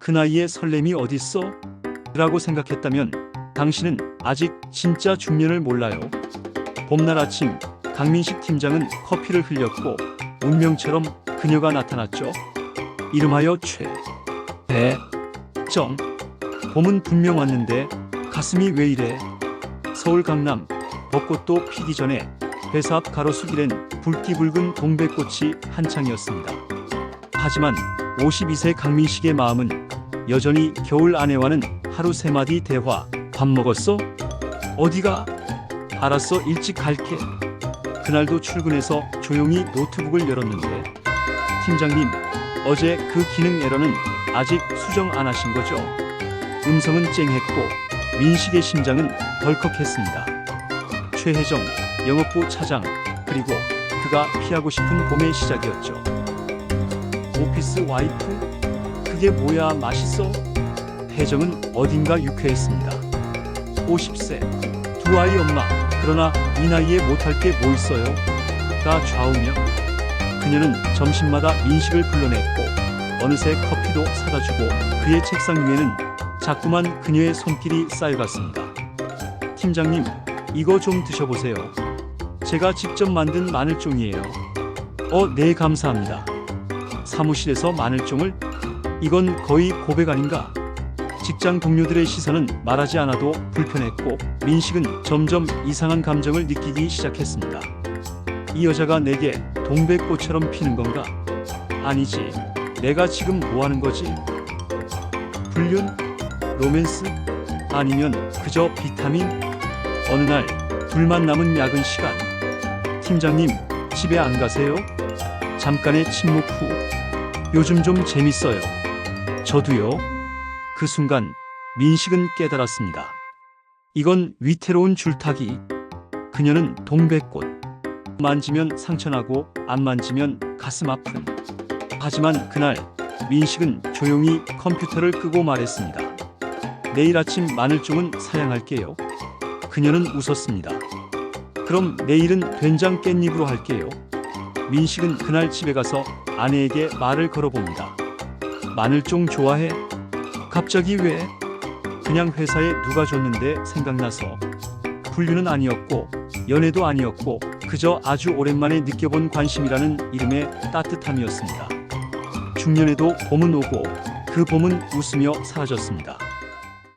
그 나이에 설렘이 어딨어? 라고 생각했다면 당신은 아직 진짜 중년을 몰라요. 봄날 아침 강민식 팀장은 커피를 흘렸고 운명처럼 그녀가 나타났죠. 이름하여 최. 배. 정. 봄은 분명 왔는데 가슴이 왜 이래? 서울 강남 벚꽃도 피기 전에 회사 앞 가로수길엔 붉디붉은 동백꽃이 한창이었습니다. 하지만 52세 강민식의 마음은 여전히 겨울 아내와는 하루 세 마디 대화. 밥 먹었어? 어디가? 알았어, 일찍 갈게. 그날도 출근해서 조용히 노트북을 열었는데 팀장님, 어제 그 기능 에러는 아직 수정 안 하신 거죠? 음성은 쨍했고 민식의 심장은 덜컥했습니다. 최혜정 영업부 차장 그리고 그가 피하고 싶은 봄의 시작이었죠. 오피스 와이프? 그게 뭐야 맛있어? 혜정은 어딘가 유쾌했습니다. 50세 두 아이 엄마 그러나 이 나이에 못할 게 뭐 있어요? 가 좌우며 그녀는 점심마다 민식을 불러냈고 어느새 커피도 사다 주고 그의 책상 위에는 자꾸만 그녀의 손길이 쌓여갔습니다. 팀장님, 이거 좀 드셔보세요. 제가 직접 만든 마늘종이에요. 어, 네, 감사합니다. 사무실에서 마늘종을? 이건 거의 고백 아닌가? 직장 동료들의 시선은 말하지 않아도 불편했고 민식은 점점 이상한 감정을 느끼기 시작했습니다. 이 여자가 내게 동백꽃처럼 피는 건가? 아니지. 내가 지금 뭐 하는 거지? 불륜? 로맨스? 아니면 그저 비타민? 어느 날 둘만 남은 야근 시간. 팀장님, 집에 안 가세요? 잠깐의 침묵 후. 요즘 좀 재밌어요. 저도요. 그 순간 민식은 깨달았습니다. 이건 위태로운 줄타기. 그녀는 동백꽃. 만지면 상처나고 안 만지면 가슴 아픈. 하지만 그날 민식은 조용히 컴퓨터를 끄고 말했습니다. 내일 아침 마늘종은 사양할게요. 그녀는 웃었습니다. 그럼 내일은 된장 깻잎으로 할게요. 민식은 그날 집에 가서 아내에게 말을 걸어봅니다. 마늘종 좋아해? 갑자기 왜? 그냥 회사에 누가 줬는데 생각나서. 불륜은 아니었고 연애도 아니었고 그저 아주 오랜만에 느껴본 관심이라는 이름의 따뜻함이었습니다. 중년에도 봄은 오고 그 봄은 웃으며 사라졌습니다.